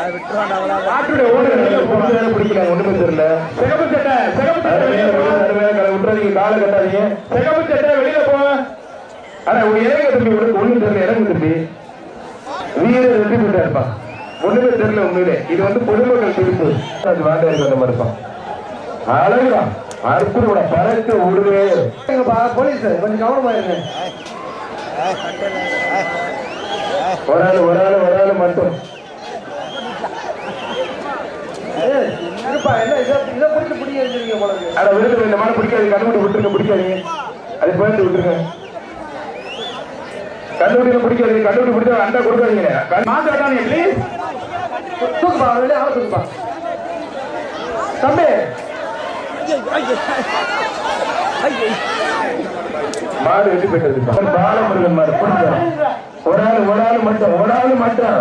மாட்டுடைய ஓடுறது பிடிக்கல ஒண்ணுமே தெரியல சிகப்பு சட்டை சிகப்பு சட்டை விட்டுறாதீங்க காலை கட்டாதீங்க சிகப்பு சட்டை வெளியில போ ஆனா உங்க இறங்க தம்பி உனக்கு ஒண்ணு தெரியல இறங்க தம்பி வீர வெற்றி பெற்றா இருப்பான் ஒண்ணுமே தெரியல உண்மையிலே இது வந்து பொதுமக்கள் தீர்ப்பு அது வேண்டாம் அந்த மாதிரி இருப்பான் அழகுதான் அற்புதோட பறக்க விடுவே போலீஸ் கொஞ்சம் கவனமா இருங்க ஒரு ஆள் ஒரு ஆள் ஒரு ஆள் மட்டும் ஏய், இருப்பா என்ன இதை இதை பிடிச்சி பிடிக்க வச்சிருக்கீங்க போல இருக்கு அட விருது இந்த மாதிரி பிடிக்காது கண்டுபிடி விட்டுருங்க பிடிக்காதீங்க. அது போயிட்டு விட்டுருங்க. கண்டுபிடிக்க பிடிக்காது கண்டுபிடி பிடிச்சா அண்டா கொடுக்காதீங்க. மாத்திரம் ப்ளீஸ் தூக்குப்பா வெளியே ஆள தூக்குப்பா. தம்பி. மாடு வெட்டி போயிட்டது பாலமுருகன் மாடு பிடிச்சோம் ஒரு ஆள் ஒரு ஆள் மட்டும் ஒரு ஆள் மட்டும்.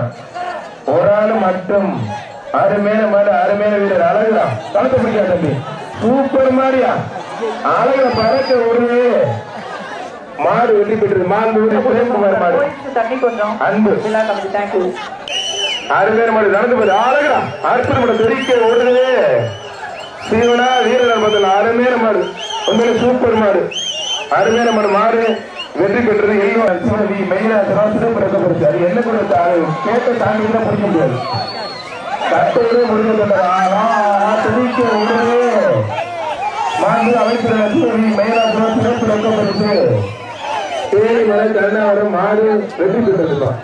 ஒரு ஆள் மட்டும். அருமையான மாடு அருமையான வீரர். அழகுதான் கலக்க பிடிக்கா தம்பி? சூப்பர் மாதிரியா அழக பறக்க ஒரு மாடு வெட்டி பெற்றது. மாடு பிரேம்குமார் மாடு. கொஞ்சம் அன்பு. தேங்க்யூ அருமையான மாடு. நடந்து போது அழகா அற்புதம் தெரிவிக்க ஓடுது சீவனா வீரர் பதில் அருமையான மாடு. உண்மையில சூப்பர் மாடு. அருமையான மாடு. மாடு வெற்றி பெற்றது. எல்லாம் சிவனதி மெயினா சிறப்பு ரக்கப்படுச்சு அது என்ன கூட கேட்ட தாண்டி தான் பிடிக்க முடியாது. கட்டையிலே முடிஞ்ச தெரிக்க உடனே. மாண்பு அமைச்சர் லட்சுமி சிறப்பு ரக்கப்படுச்சு தேடி வர கருணாவரம் மாடு வெற்றி பெற்றிருந்தான்